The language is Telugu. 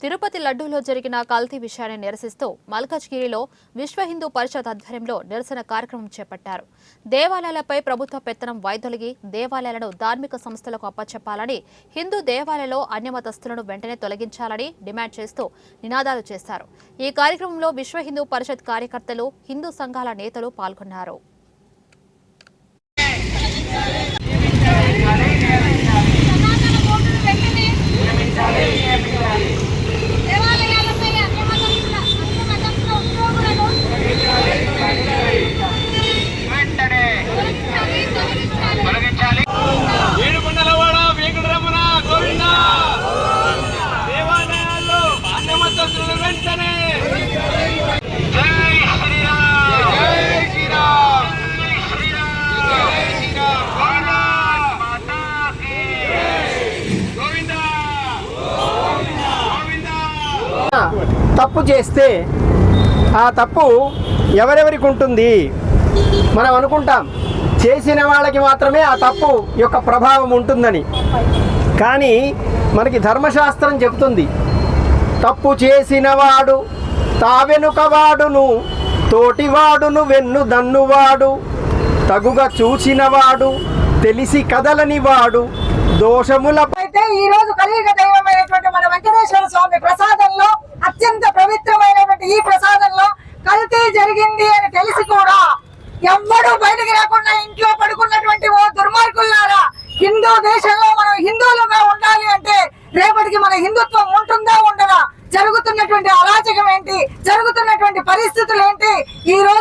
తిరుపతి లడ్డూలో జరిగిన కల్తీ విషయాన్ని నిరసిస్తూ మల్కజ్గిరిలో విశ్వ హిందూ పరిషత్ ఆధ్వర్యంలో నిరసన కార్యక్రమం చేపట్టారు. దేవాలయాలపై ప్రభుత్వ పెత్తనం వైదొలిగి దేవాలయాలను ధార్మిక సంస్థలకు అప్పచెప్పాలని హిందూ దేవాలయాల్లో అన్యమతస్తులను వెంటనే తొలగించాలని డిమాండ్ చేస్తూ నినాదాలు చేశారు. ఈ కార్యక్రమంలో విశ్వ హిందూ పరిషత్ కార్యకర్తలు హిందూ సంఘాల నేతలు పాల్గొన్నారు. తప్పు చేస్తే ఆ తప్పు ఎవరెవరికి ఉంటుంది? మనం అనుకుంటాం చేసిన వాళ్ళకి మాత్రమే ఆ తప్పు యొక్క ప్రభావం ఉంటుందని. కానీ మనకి ధర్మశాస్త్రం చెబుతుంది తప్పు చేసినవాడు తావెనుకవాడును తోటివాడును వెన్ను దన్నువాడు తగుగా చూచినవాడు తెలిసి కదలనివాడు దోషములపై అయితే ఈ రోజు కలియుగ దైవమైనటువంటి మన వెంకటేశ్వర స్వామి కల్తీ జరిగింది అని తెలిసి కూడా ఎవ్వడూ బయటకు రాకుండా ఇంట్లో పడుకున్నటువంటి ఓ దుర్మార్గులారా హిందూ దేశంలో మనం హిందువులుగా ఉండాలి అంటే రేపటికి మన హిందుత్వం ఉంటుందా ఉండదా? జరుగుతున్నటువంటి అరాచకం ఏంటి? జరుగుతున్నటువంటి పరిస్థితులు ఏంటి? ఈ రోజు